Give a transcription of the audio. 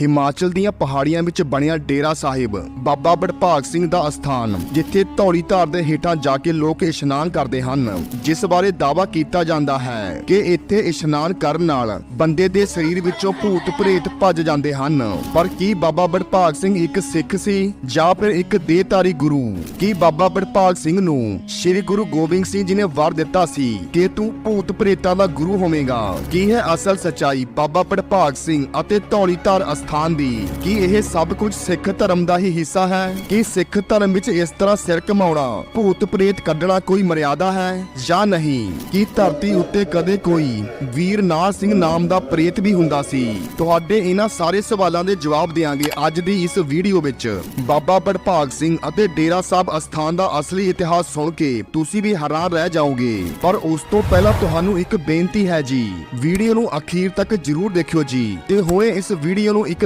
ਹਿਮਾਚਲ ਦੀਆਂ ਪਹਾੜੀਆਂ ਵਿੱਚ ਬਣਿਆ ਡੇਰਾ ਸਾਹਿਬ, ਬਾਬਾ ਬੜਭਾਗ ਸਿੰਘ ਦਾ ਅਸਥਾਨ, ਜਿੱਥੇ ਧੌਲੀ ਧਾਰ ਦੇ ਹੇਠਾਂ ਜਾ ਕੇ ਲੋਕ ਇਸ਼ਨਾਨ ਕਰਦੇ ਹਨ। ਜਿਸ ਬਾਰੇ ਦਾਅਵਾ ਕੀਤਾ ਜਾਂਦਾ ਹੈ ਕਿ ਇੱਥੇ ਇਸ਼ਨਾਨ ਕਰਨ ਨਾਲ ਬੰਦੇ ਦੇ ਸਰੀਰ ਵਿੱਚੋਂ ਭੂਤ ਪ੍ਰੇਤ ਭੱਜ ਜਾਂਦੇ ਹਨ। ਪਰ ਕੀ ਬਾਬਾ ਬੜਭਾਗ ਸਿੰਘ ਇੱਕ ਸਿੱਖ ਸੀ ਜਾਂ ਫਿਰ ਇੱਕ ਦੇਹਧਾਰੀ ਗੁਰੂ? ਕੀ ਬਾਬਾ ਬੜਭਾਗ ਸਿੰਘ ਨੂੰ ਸ੍ਰੀ ਗੁਰੂ ਗੋਬਿੰਦ ਸਿੰਘ ਜੀ ਨੇ ਵਰ ਦਿੱਤਾ ਸੀ ਕਿ ਤੂੰ ਭੂਤ ਪ੍ਰੇਤਾਂ ਦਾ ਗੁਰੂ ਹੋਵੇਂਗਾ? ਕੀ ਹੈ ਅਸਲ ਸਚਾਈ? ਬਾਬਾ ਬੜਭਾਗ ਸਿੰਘ ਅਤੇ ਧੌਲੀ ਧਾਰ ਅਸਥਾਨ ਦੀ। ਕੀ ਇਹ ਸਭ ਕੁਝ ਸਿੱਖ ਧਰਮ ਦਾ ਹੀ ਹਿੱਸਾ ਹੈ? ਕੀ ਸਿੱਖ ਧਰਮ ਵਿੱਚ ਇਸ ਤਰ੍ਹਾਂ ਸਿਰ ਘਮਾਉਣਾ, ਭੂਤ ਪ੍ਰੇਤ ਕੱਢਣਾ ਕੋਈ ਮਰਿਆਦਾ ਹੈ ਜਾਂ ਨਹੀਂ? ਕੀ ਧਰਤੀ ਉੱਤੇ ਕਦੇ ਕੋਈ ਵੀਰ ਨਾਰ ਸਿੰਘ ਨਾਮ ਦਾ ਪ੍ਰੇਤ ਵੀ ਹੁੰਦਾ ਸੀ? ਤੁਹਾਡੇ ਇਹਨਾਂ ਸਾਰੇ ਸਵਾਲਾਂ ਦੇ ਜਵਾਬ ਦੇਵਾਂਗੇ ਅੱਜ ਦੀ ਇਸ ਵੀਡੀਓ ਵਿੱਚ। ਬਾਬਾ ਬੜਭਾਗ ਸਿੰਘ ਅਤੇ ਡੇਰਾ ਸਾਹਿਬ ਅਸਥਾਨ ਦਾ ਅਸਲੀ ਇਤਿਹਾਸ ਸੁਣ ਕੇ ਤੁਸੀਂ ਵੀ ਹੈਰਾਨ ਰਹਿ ਜਾਓਗੇ। ਪਰ ਉਸ ਤੋਂ ਪਹਿਲਾਂ ਤੁਹਾਨੂੰ ਇੱਕ ਬੇਨਤੀ ਹੈ ਜੀ, ਵੀਡੀਓ ਨੂੰ ਅਖੀਰ ਤੱਕ ਜਰੂਰ ਦੇਖਿਓ ਜੀ। ਤੇ ਹੋਏ ਇਸ ਵੀਡੀਓ ਨੂੰ